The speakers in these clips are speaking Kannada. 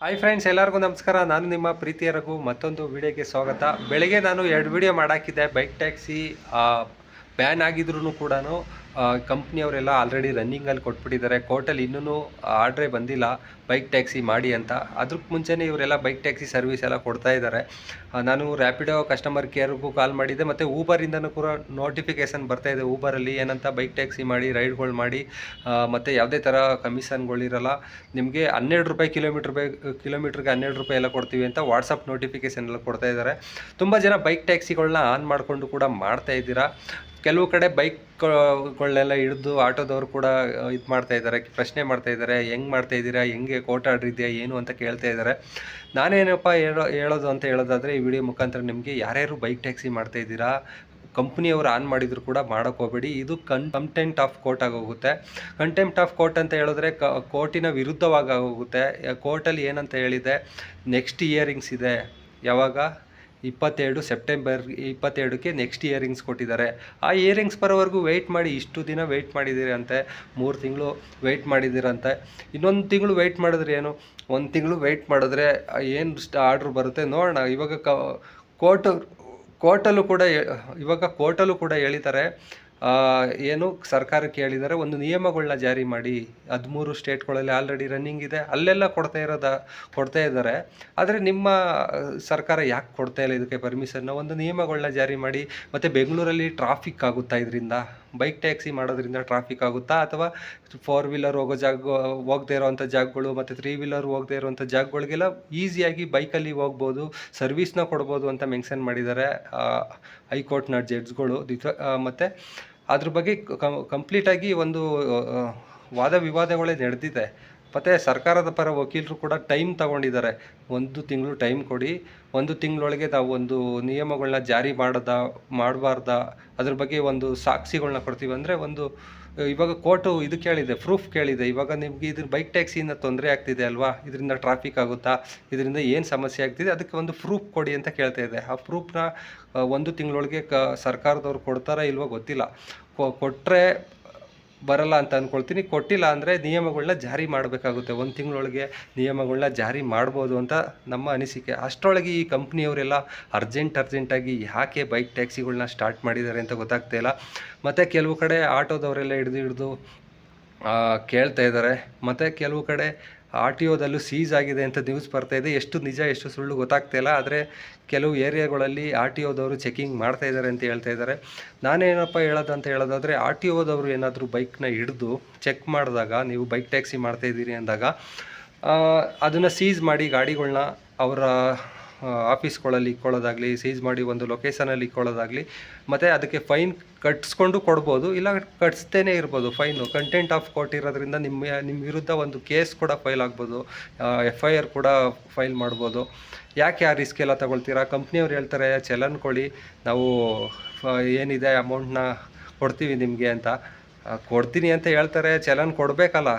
ಹಾಯ್ ಫ್ರೆಂಡ್ಸ್ ಎಲ್ಲರಿಗೂ ನಮಸ್ಕಾರ. ನಾನು ನಿಮ್ಮ ಪ್ರೀತಿಯ ರಘು. ಮತ್ತೊಂದು ವಿಡಿಯೋಗೆ ಸ್ವಾಗತ. ಬೆಳಗ್ಗೆ ನಾನು ಎರಡು ವಿಡಿಯೋ ಮಾಡಾಕಿದ್ದೆ. ಬೈಕ್ ಟ್ಯಾಕ್ಸಿ ಬ್ಯಾನ್ ಆಗಿದ್ರು ಕೂಡ ಕಂಪ್ನಿಯವರೆಲ್ಲ ಆಲ್ರೆಡಿ ರನ್ನಿಂಗಲ್ಲಿ ಕೊಟ್ಬಿಟ್ಟಿದ್ದಾರೆ. ಕೋರ್ಟಲ್ಲಿ ಇನ್ನೂ ಆರ್ಡ್ರೇ ಬಂದಿಲ್ಲ. ಬೈಕ್ ಟ್ಯಾಕ್ಸಿ ಮಾಡಿ ಅಂತ. ಅದಕ್ಕೆ ಮುಂಚೆನೇ ಇವರೆಲ್ಲ ಬೈಕ್ ಟ್ಯಾಕ್ಸಿ ಸರ್ವಿಸ್ ಎಲ್ಲ ಕೊಡ್ತಾ ಇದ್ದಾರೆ. ನಾನು ರ್ಯಾಪಿಡೋ ಕಸ್ಟಮರ್ ಕೇರ್ಗೂ ಕಾಲ್ ಮಾಡಿದ್ದೆ. ಮತ್ತು ಊಬರಿಂದನೂ ಕೂಡ ನೋಟಿಫಿಕೇಷನ್ ಬರ್ತಾ ಇದೆ ಊಬರಲ್ಲಿ ಏನಂತ ಬೈಕ್ ಟ್ಯಾಕ್ಸಿ ಮಾಡಿ ರೈಡ್ಗಳು ಮಾಡಿ ಮತ್ತೆ ಯಾವುದೇ ಥರ ಕಮಿಷನ್ಗಳಿರಲ್ಲ ನಿಮಗೆ ಹನ್ನೆರಡು ರೂಪಾಯಿ ಕಿಲೋಮೀಟ್ರ್ ಬೈ ಕಿಲೋಮೀಟ್ರಿಗೆ ಹನ್ನೆರಡು ರೂಪಾಯಿ ಎಲ್ಲ ಕೊಡ್ತೀವಿ ಅಂತ ವಾಟ್ಸಪ್ ನೋಟಿಫಿಕೇಷನ್ ಎಲ್ಲ ಕೊಡ್ತಾ ಇದ್ದಾರೆ. ತುಂಬ ಜನ ಬೈಕ್ ಟ್ಯಾಕ್ಸಿಗಳನ್ನ ಆನ್ ಮಾಡಿಕೊಂಡು ಕೂಡ ಮಾಡ್ತಾ ಇದ್ದೀರಾ. ಕೆಲವು ಕಡೆ ಬೈಕ್ಗಳನ್ನೆಲ್ಲ ಹಿಡಿದು ಆಟೋದವರು ಕೂಡ ಇದು ಮಾಡ್ತಾ ಇದ್ದಾರೆ ಪ್ರಶ್ನೆ ಮಾಡ್ತಾ ಇದ್ದಾರೆ ಹೆಂಗೆ ಮಾಡ್ತಾ ಇದ್ದೀರಾ, ಹೆಂಗೆ ಕೋಟ ಆಡ್ರಿದ್ಯಾ ಏನು ಅಂತ ಕೇಳ್ತಾ ಇದ್ದಾರೆ ನಾನೇನಪ್ಪ ಹೇಳೋ, ಹೇಳೋದು ಅಂತ ಹೇಳೋದಾದರೆ, ಈ ವಿಡಿಯೋ ಮುಖಾಂತರ ನಿಮಗೆ ಯಾರ್ಯಾರು ಬೈಕ್ ಟ್ಯಾಕ್ಸಿ ಮಾಡ್ತಾ ಇದ್ದೀರಾ, ಕಂಪ್ನಿಯವರು ಆನ್ ಮಾಡಿದ್ರು ಕೂಡ ಮಾಡೋಕೆ ಹೋಗಬೇಡಿ. ಇದು ಕನ್ ಕಂಟೆಂಟ್ ಆಫ್ ಕೋರ್ಟ್ ಆಗೋಗುತ್ತೆ. ಕಂಟೆಂಪ್ಟ್ ಆಫ್ ಕೋರ್ಟ್ ಅಂತ ಹೇಳಿದ್ರೆ, ಕ, ಕೋರ್ಟಿನ ವಿರುದ್ಧವಾಗಿ ಆಗೋಗುತ್ತೆ. ಕೋರ್ಟಲ್ಲಿ ಏನಂತ ಹೇಳಿದೆ ನೆಕ್ಸ್ಟ್ ಇಯರಿಂಗ್ಸ್ ಇದೆ. ಯಾವಾಗ? ಇಪ್ಪತ್ತೆರಡು ಸೆಪ್ಟೆಂಬರ್ ಇಪ್ಪತ್ತೆರಡಕ್ಕೆ ನೆಕ್ಸ್ಟ್ ಇಯರಿಂಗ್ಸ್ ಕೊಟ್ಟಿದ್ದಾರೆ. ಆ ಇಯರಿಂಗ್ಸ್ ಬರೋವರೆಗೂ ವೆಯ್ಟ್ ಮಾಡಿ, ಇಷ್ಟು ದಿನ ವೆಯ್ಟ್ ಮಾಡಿದ್ದೀರಿ ಅಂತೆ ಮೂರು ತಿಂಗಳು ವೆಯ್ಟ್ ಮಾಡಿದ್ದೀರಂತೆ. ಇನ್ನೊಂದು ತಿಂಗಳು ವೆಯ್ಟ್ ಮಾಡಿದ್ರೆ ಏನು? ಒಂದು ತಿಂಗಳು ವೆಯ್ಟ್ ಮಾಡಿದ್ರೆ ಏನು ಆರ್ಡ್ರ್ ಬರುತ್ತೆ ನೋಡೋಣ. ಇವಾಗ ಕ ಕೋರ್ಟು ಕೋರ್ಟಲ್ಲೂ ಕೂಡ ಇವಾಗ ಕೋರ್ಟಲ್ಲೂ ಕೂಡ ಹೇಳಿದ್ದಾರೆ ಏನು ಸರ್ಕಾರ ಕೇಳಿದರೆ ಒಂದು ನಿಯಮಗಳನ್ನ ಜಾರಿ ಮಾಡಿ, ಹದಿಮೂರು ಸ್ಟೇಟ್ಗಳಲ್ಲಿ ಆಲ್ರೆಡಿ ರನ್ನಿಂಗ್ ಇದೆ, ಅಲ್ಲೆಲ್ಲ ಕೊಡ್ತಾ ಇರೋದ, ಕೊಡ್ತಾ ಇದ್ದಾರೆ. ಆದರೆ ನಿಮ್ಮ ಸರ್ಕಾರ ಯಾಕೆ ಕೊಡ್ತಾ ಇಲ್ಲ ಇದಕ್ಕೆ ಪರ್ಮಿಷನ್ನ ಒಂದು ನಿಯಮಗಳನ್ನ ಜಾರಿ ಮಾಡಿ, ಮತ್ತು ಬೆಂಗಳೂರಲ್ಲಿ ಟ್ರಾಫಿಕ್ ಆಗುತ್ತಾ ಇದರಿಂದ? ಬೈಕ್ ಟ್ಯಾಕ್ಸಿ ಮಾಡೋದ್ರಿಂದ ಟ್ರಾಫಿಕ್ ಆಗುತ್ತಾ? ಅಥವಾ ಫೋರ್ ವೀಲರ್ ಹೋಗೋ ಜಾಗ, ಹೋಗದೇ ಇರೋವಂಥ ಜಾಗಗಳು ಮತ್ತು ತ್ರೀ ವೀಲರ್ ಹೋಗದೇ ಇರೋವಂಥ ಜಾಗಗಳಿಗೆಲ್ಲ ಈಸಿಯಾಗಿ ಬೈಕಲ್ಲಿ ಹೋಗ್ಬೋದು ಸರ್ವಿಸ್ನ ಕೊಡ್ಬೋದು ಅಂತ ಮೆನ್ಷನ್ ಮಾಡಿದ್ದಾರೆ ಹೈಕೋರ್ಟ್ನ ಜಡ್ಜ್ಗಳು ಮತ್ತು ಅದ್ರ ಬಗ್ಗೆ ಕಂಪ್ಲೀಟಾಗಿ ಒಂದು ವಾದ ವಿವಾದಗಳೇ ನಡೆದಿದೆ. ಮತ್ತು ಸರ್ಕಾರದ ಪರ ವಕೀಲರು ಕೂಡ ಟೈಮ್ ತಗೊಂಡಿದ್ದಾರೆ. ಒಂದು ತಿಂಗಳು ಟೈಮ್ ಕೊಡಿ. ಒಂದು ತಿಂಗಳೊಳಗೆ ನಾವು ಒಂದು ನಿಯಮಗಳನ್ನ ಜಾರಿ ಮಾಡದ, ಮಾಡಬಾರ್ದ. ಅದ್ರ ಬಗ್ಗೆ ಒಂದು ಸಾಕ್ಷಿಗಳನ್ನ ಕೊಡ್ತೀವಿ ಅಂದರೆ ಒಂದು, ಇವಾಗ ಕೋರ್ಟು ಇದು ಕೇಳಿದೆ, ಪ್ರೂಫ್ ಕೇಳಿದೆ. ಇವಾಗ ನಿಮಗೆ ಇದ್ರ ಬೈಕ್ ಟ್ಯಾಕ್ಸಿಯಿಂದ ತೊಂದರೆ ಆಗ್ತಿದೆ ಅಲ್ವಾ? ಇದರಿಂದ ಟ್ರಾಫಿಕ್ ಆಗುತ್ತಾ? ಇದರಿಂದ ಏನು ಸಮಸ್ಯೆ ಆಗ್ತಿದೆ? ಅದಕ್ಕೆ ಒಂದು ಪ್ರೂಫ್ ಕೊಡಿ ಅಂತ ಕೇಳ್ತಾ ಇದೆ. ಆ ಪ್ರೂಫ್ನ ಒಂದು ತಿಂಗಳೊಳಗೆ ಕ, ಸರ್ಕಾರದವ್ರು ಕೊಡ್ತಾರಾ ಇಲ್ವೋ ಗೊತ್ತಿಲ್ಲ. ಕೊಟ್ಟರೆ ಬರಲ್ಲ ಅಂತ ಅಂದ್ಕೊಳ್ತೀನಿ ಕೊಟ್ಟಿಲ್ಲ ಅಂದರೆ ನಿಯಮಗಳನ್ನ ಜಾರಿ ಮಾಡಬೇಕಾಗುತ್ತೆ. ಒಂದು ತಿಂಗಳೊಳಗೆ ನಿಯಮಗಳನ್ನ ಜಾರಿ ಮಾಡ್ಬೋದು ಅಂತ ನಮ್ಮ ಅನಿಸಿಕೆ. ಅಷ್ಟರೊಳಗೆ ಈ ಕಂಪ್ನಿಯವರೆಲ್ಲ ಅರ್ಜೆಂಟ್ ಅರ್ಜೆಂಟಾಗಿ ಯಾಕೆ ಬೈಕ್ ಟ್ಯಾಕ್ಸಿಗಳನ್ನ ಸ್ಟಾರ್ಟ್ ಮಾಡಿದ್ದಾರೆ ಅಂತ ಗೊತ್ತಾಗ್ತಾ ಇಲ್ಲ. ಮತ್ತು ಕೆಲವು ಕಡೆ ಆಟೋದವರೆಲ್ಲ ಹಿಡಿದು ಹಿಡಿದು ಕೇಳ್ತಾ ಇದ್ದಾರೆ. ಮತ್ತು ಕೆಲವು ಕಡೆ ಆರ್ ಟಿ ಒದಲ್ಲೂ ಸೀಸ್ ಆಗಿದೆ ಅಂತ ನ್ಯೂಸ್ ಬರ್ತಾ ಇದೆ. ಎಷ್ಟು ನಿಜ, ಎಷ್ಟು ಸುಳ್ಳು ಗೊತ್ತಾಗ್ತಾ ಇಲ್ಲ. ಆದರೆ ಕೆಲವು ಏರಿಯಾಗಳಲ್ಲಿ ಆರ್ ಟಿ ಒದವರು ಚೆಕಿಂಗ್ ಮಾಡ್ತಾ ಇದ್ದಾರೆ ಅಂತ ಹೇಳ್ತಾ ಇದ್ದಾರೆ. ನಾನೇನಪ್ಪ ಹೇಳೋದು ಅಂತ ಹೇಳೋದಾದರೆ ಆರ್ ಟಿ ಒದವರು ಏನಾದರೂ ಬೈಕ್ನ ಹಿಡಿದು ಚೆಕ್ ಮಾಡಿದಾಗ, ನೀವು ಬೈಕ್ ಟ್ಯಾಕ್ಸಿ ಮಾಡ್ತಾ ಇದ್ದೀರಿ ಅಂದಾಗ ಅದನ್ನು ಸೀಸ್ ಮಾಡಿ ಗಾಡಿಗಳನ್ನ ಅವರ ಆಫೀಸ್ಗಳಲ್ಲಿ ಇಕ್ಕೊಳ್ಳೋದಾಗಲಿ ಸೀಸ್ ಮಾಡಿ ಒಂದು ಲೊಕೇಶನಲ್ಲಿ ಇಕ್ಕೊಳ್ಳೋದಾಗಲಿ, ಮತ್ತು ಅದಕ್ಕೆ ಫೈನ್ ಕಟ್ಸ್ಕೊಂಡು ಕೊಡ್ಬೋದು, ಇಲ್ಲ ಕಟ್ಸ್ತೇನೆ ಇರ್ಬೋದು ಫೈನು ಕಂಟೆಂಟ್ ಆಫ್ ಕೋರ್ಟ್ ಇರೋದ್ರಿಂದ ನಿಮ್ಮ ನಿಮ್ಮ ವಿರುದ್ಧ ಒಂದು ಕೇಸ್ ಕೂಡ ಫೈಲ್ ಆಗ್ಬೋದು ಎಫ್ ಐ ಆರ್ ಕೂಡ ಫೈಲ್ ಮಾಡ್ಬೋದು. ಯಾಕೆ ಆ ರಿಸ್ಕ್ ಎಲ್ಲ ತಗೊಳ್ತೀರಾ? ಕಂಪ್ನಿಯವ್ರು ಹೇಳ್ತಾರೆ, ಚಲನ್ ಕೊಡಿ, ನಾವು ಏನಿದೆ ಅಮೌಂಟ್ನ ಕೊಡ್ತೀವಿ ನಿಮಗೆ ಅಂತ. ಕೊಡ್ತೀನಿ ಅಂತ ಹೇಳ್ತಾರೆ, ಚಲನ್ ಕೊಡಬೇಕಲ್ಲ.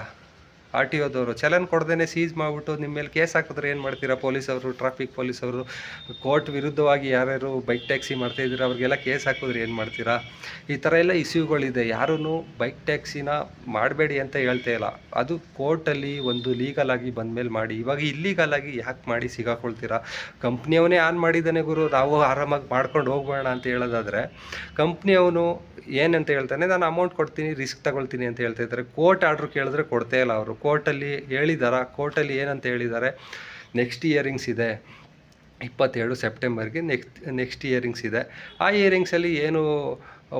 ಆರ್ ಟಿ ಒದವರು, ಚಲನ್ ಕೊಡ್ದೇ ಸೀಸ್ ಮಾಡಿಬಿಟ್ಟು ನಿಮ್ಮ ಮೇಲೆ ಕೇಸ್ ಹಾಕಿದ್ರೆ ಏನು ಮಾಡ್ತೀರಾ? ಪೊಲೀಸವರು, ಟ್ರಾಫಿಕ್ ಪೊಲೀಸವರು, ಕೋರ್ಟ್ ವಿರುದ್ಧವಾಗಿ ಯಾರ್ಯಾರು ಬೈಕ್ ಟ್ಯಾಕ್ಸಿ ಮಾಡ್ತಾ ಇದ್ದೀರಾ, ಅವ್ರಿಗೆಲ್ಲ ಕೇಸ್ ಹಾಕಿದ್ರೆ ಏನು ಮಾಡ್ತೀರಾ? ಈ ಥರ ಎಲ್ಲ ಇಶ್ಯೂಗಳಿದೆ. ಯಾರೂ ಬೈಕ್ ಟ್ಯಾಕ್ಸಿನ ಮಾಡಬೇಡಿ ಅಂತ ಹೇಳ್ತಾ ಇಲ್ಲ. ಅದು ಕೋರ್ಟಲ್ಲಿ ಒಂದು ಲೀಗಲ್ ಆಗಿ ಬಂದಮೇಲೆ ಮಾಡಿ, ಇವಾಗ ಇಲ್ಲೀಗಲ್ ಆಗಿ ಯಾಕೆ ಮಾಡಿ ಸಿಗಾಕೊಳ್ತೀರಾ? ಕಂಪ್ನಿಯವನೇ ಆನ್ ಮಾಡಿದ್ದಾನೆ ಗುರು, ನಾವು ಆರಾಮಾಗಿ ಮಾಡ್ಕೊಂಡು ಹೋಗೋಣ ಅಂತ ಹೇಳೋದಾದರೆ, ಕಂಪ್ನಿಯವನು ಏನಂತ ಹೇಳ್ತಾನೆ, ನಾನು ಅಮೌಂಟ್ ಕೊಡ್ತೀನಿ ರಿಸ್ಕ್ ತಗೊಳ್ತೀನಿ ಅಂತ ಹೇಳ್ತಾ ಇದ್ದಾರೆ. ಕೋರ್ಟ್ ಆರ್ಡ್ರ್ ಕೇಳಿದ್ರೆ ಕೊಡ್ತೇ ಇಲ್ಲ ಅವರು. ಕೋರ್ಟಲ್ಲಿ ಹೇಳಿದಾರ? ಕೋರ್ಟಲ್ಲಿ ಏನಂತ ಹೇಳಿದ್ದಾರೆ ನೆಕ್ಸ್ಟ್ ಇಯರಿಂಗ್ಸ್ ಇದೆ. ಇಪ್ಪತ್ತೇಳು ಸೆಪ್ಟೆಂಬರ್ಗೆ ನೆಕ್ಸ್ಟ್ ನೆಕ್ಸ್ಟ್ ಇಯರಿಂಗ್ಸ್ ಇದೆ. ಆ ಇಯರಿಂಗ್ಸಲ್ಲಿ ಏನು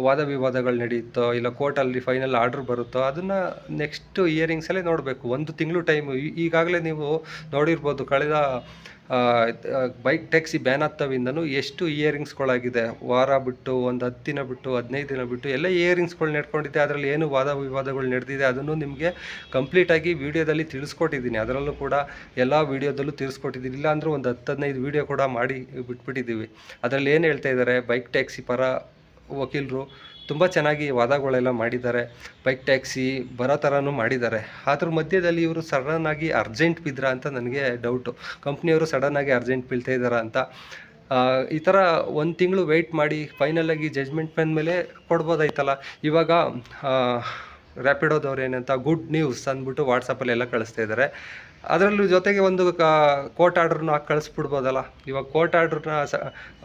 ವಾದ ವಿವಾದಗಳು ನಡೆಯುತ್ತೋ ಇಲ್ಲ ಕೋರ್ಟಲ್ಲಿ ಫೈನಲ್ ಆರ್ಡ್ರ್ ಬರುತ್ತೋ, ಅದನ್ನು ನೆಕ್ಸ್ಟ್ ಇಯರಿಂಗ್ಸಲ್ಲೇ ನೋಡಬೇಕು. ಒಂದು ತಿಂಗಳು ಟೈಮು ಈಗಾಗಲೇ ನೀವು ನೋಡಿರ್ಬೋದು, ಕಳೆದ ಬೈಕ್ ಟ್ಯಾಕ್ಸಿ ಬ್ಯಾನ್ ಆಗ್ತಾವಿಂದನೂ ಎಷ್ಟು ಇಯರಿಂಗ್ಸ್ಗಳಾಗಿದೆ ವಾರ ಬಿಟ್ಟು, ಒಂದು ಹತ್ತು ದಿನ ಬಿಟ್ಟು, ಹದಿನೈದು ದಿನ ಬಿಟ್ಟು, ಎಲ್ಲ ಇಯರಿಂಗ್ಸ್ಗಳು ನಡ್ಕೊಂಡಿದೆ. ಅದರಲ್ಲಿ ಏನು ವಾದ ವಿವಾದಗಳು ನಡೆದಿದೆ ಅದನ್ನು ನಿಮಗೆ ಕಂಪ್ಲೀಟಾಗಿ ವಿಡಿಯೋದಲ್ಲಿ ತಿಳಿಸ್ಕೊಟ್ಟಿದ್ದೀನಿ. ಅದರಲ್ಲೂ ಕೂಡ ಎಲ್ಲ ವಿಡಿಯೋದಲ್ಲೂ ತಿಳಿಸ್ಕೊಟ್ಟಿದ್ದೀನಿ. ಇಲ್ಲ ಅಂದ್ರೆ ಒಂದು ಹತ್ತು ಹದಿನೈದು ವಿಡಿಯೋ ಕೂಡ ಮಾಡಿ ಬಿಟ್ಬಿಟ್ಟಿದ್ದೀವಿ. ಅದರಲ್ಲಿ ಏನು ಹೇಳ್ತಾ ಇದ್ದಾರೆ? ಬೈಕ್ ಟ್ಯಾಕ್ಸಿ ಪರ ವಕೀಲರು ತುಂಬ ಚೆನ್ನಾಗಿ ವಾದಗಳೆಲ್ಲ ಮಾಡಿದ್ದಾರೆ. ಬೈಕ್, ಟ್ಯಾಕ್ಸಿ ಬರೋ ಥರನೂ ಮಾಡಿದ್ದಾರೆ. ಅದ್ರ ಮಧ್ಯದಲ್ಲಿ ಇವರು ಸಡನ್ನಾಗಿ ಅರ್ಜೆಂಟ್ ಬಿದ್ರ ಅಂತ ನನಗೆ ಡೌಟು ಕಂಪ್ನಿಯವರು ಸಡನ್ನಾಗಿ ಅರ್ಜೆಂಟ್ ಬೀಳ್ತಾ ಇದ್ದಾರಾ ಅಂತ. ಈ ಥರ ಒಂದು ತಿಂಗಳು ವೆಯ್ಟ್ ಮಾಡಿ ಫೈನಲಾಗಿ ಜಜ್ಮೆಂಟ್ ಬಂದಮೇಲೆ ಕೊಡ್ಬೋದಾಯ್ತಲ್ಲ. ಇವಾಗ ರ್ಯಾಪಿಡೋದವ್ರು ಏನಂತ ಗುಡ್ ನ್ಯೂಸ್ ಅಂದ್ಬಿಟ್ಟು ವಾಟ್ಸಪ್ಪಲ್ಲಿ ಎಲ್ಲ ಕಳಿಸ್ತಾ ಇದ್ದಾರೆ ಅದರಲ್ಲೂ ಜೊತೆಗೆ ಒಂದು ಕೋರ್ಟ್ ಆರ್ಡ್ರನ್ನ ಕಳಿಸ್ಬಿಡ್ಬೋದಲ್ಲ. ಇವಾಗ ಕೋರ್ಟ್ ಆರ್ಡ್ರನ್ನ ಸ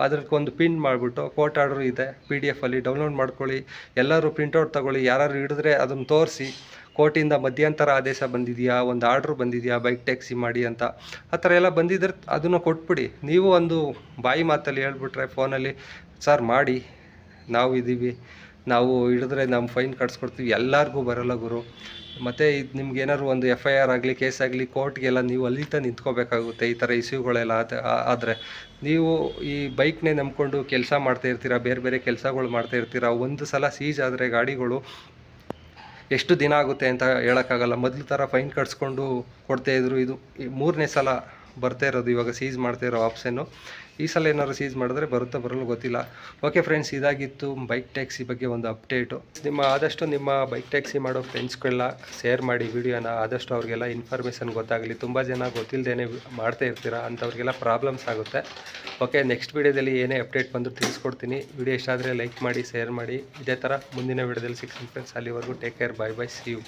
ಅದಕ್ಕೆ ಒಂದು ಪಿನ್ ಮಾಡಿಬಿಟ್ಟು ಕೋರ್ಟ್ ಆರ್ಡ್ರ್ ಇದೆ ಪಿ ಡಿ ಎಫಲ್ಲಿ ಡೌನ್ಲೋಡ್ ಮಾಡ್ಕೊಳ್ಳಿ, ಎಲ್ಲರೂ ಪ್ರಿಂಟೌಟ್ ತಗೊಳ್ಳಿ ಯಾರು ಹಿಡಿದ್ರೆ ಅದನ್ನು ತೋರಿಸಿ, ಕೋರ್ಟಿಂದ ಮಧ್ಯಂತರ ಆದೇಶ ಬಂದಿದೆಯಾ, ಒಂದು ಆರ್ಡ್ರ್ ಬಂದಿದೆಯಾ ಬೈಕ್ ಟ್ಯಾಕ್ಸಿ ಮಾಡಿ ಅಂತ. ಆ ಥರ ಎಲ್ಲ ಬಂದಿದ್ರೆ ಅದನ್ನು ಕೊಟ್ಬಿಡಿ. ನೀವು ಒಂದು ಬಾಯಿ ಮಾತಲ್ಲಿ ಹೇಳ್ಬಿಟ್ರೆ ಫೋನಲ್ಲಿ ಸರ್, ಮಾಡಿ, ನಾವು ಇದ್ದೀವಿ ನಾವು ಹಿಡಿದ್ರೆ ನಮ್ಮ ಫೈನ್ ಕಟ್ಸ್ಕೊಡ್ತೀವಿ. ಎಲ್ಲರಿಗೂ ಬರಲ್ಲ ಗುರು. ಮತ್ತು ಇದು ನಿಮ್ಗೆ ಏನಾದ್ರು ಒಂದು ಎಫ್ ಐ ಆರ್ ಆಗಲಿ ಕೇಸ್ ಆಗಲಿ ಕೋರ್ಟ್ಗೆಲ್ಲ ನೀವು ಅಲ್ಲಿತ ನಿಂತ್ಕೋಬೇಕಾಗುತ್ತೆ ಈ ಥರ ಇಶ್ಯೂಗಳೆಲ್ಲ ಆದ ಆದರೆ. ನೀವು ಈ ಬೈಕ್ನೇ ನಂಬ್ಕೊಂಡು ಕೆಲಸ ಮಾಡ್ತಾ ಇರ್ತೀರ, ಬೇರೆ ಬೇರೆ ಕೆಲಸಗಳು ಮಾಡ್ತಾ ಇರ್ತೀರ, ಒಂದು ಸಲ ಸೀಜ್ ಆದರೆ ಗಾಡಿಗಳು ಎಷ್ಟು ದಿನ ಆಗುತ್ತೆ ಅಂತ ಹೇಳೋಕ್ಕಾಗಲ್ಲ. ಮೊದಲು ಥರ ಫೈನ್ ಕಟ್ಸ್ಕೊಂಡು ಕೊಡ್ತಾಯಿದ್ರು ಇದು. ಮೂರನೇ ಸಲ ಬರ್ತಾ ಇರೋದು, ಇವಾಗ ಸೀಸ್ ಮಾಡ್ತಾ ಇರೋ ಆಪ್ಷನ್ನು ಈ ಸಲ ಏನಾದ್ರು ಸೀಸ್ ಮಾಡಿದ್ರೆ ಬರುತ್ತಾ ಬರಲು ಗೊತ್ತಿಲ್ಲ. ಓಕೆ ಫ್ರೆಂಡ್ಸ್ ಇದಾಗಿತ್ತು ಬೈಕ್ ಟ್ಯಾಕ್ಸಿ ಬಗ್ಗೆ ಒಂದು ಅಪ್ಡೇಟು ನಿಮ್ಮ ಆದಷ್ಟು ನಿಮ್ಮ ಬೈಕ್ ಟ್ಯಾಕ್ಸಿ ಮಾಡೋ ಫ್ರೆಂಡ್ಸ್ಗಳನ್ನ ಶೇರ್ ಮಾಡಿ ವಿಡಿಯೋನ. ಆದಷ್ಟು ಅವ್ರಿಗೆಲ್ಲ ಇನ್ಫಾರ್ಮೇಷನ್ ಗೊತ್ತಾಗಲಿ. ತುಂಬ ಜನ ಗೊತ್ತಿಲ್ಲದೇನೆ ಮಾಡ್ತಾ ಇರ್ತೀರಾ ಅಂಥವ್ರಿಗೆಲ್ಲ ಪ್ರಾಬ್ಲಮ್ಸ್ ಆಗುತ್ತೆ. ಓಕೆ ನೆಕ್ಸ್ಟ್ ವೀಡಿಯೋದಲ್ಲಿ ಏನೇ ಅಪ್ಡೇಟ್ ಬಂದರೂ ತಿಳಿಸ್ಕೊಡ್ತೀನಿ. ವಿಡಿಯೋ ಇಷ್ಟ ಆದರೆ ಲೈಕ್ ಮಾಡಿ ಶೇರ್ ಮಾಡಿ. ಇದೇ ಥರ ಮುಂದಿನ ವೀಡಿಯೋದಲ್ಲಿ ಸಿಕ್ಸ್ ಫ್ರೆಂಡ್ಸ್ ಅಲ್ಲಿವರೆಗೂ take care bye bye see you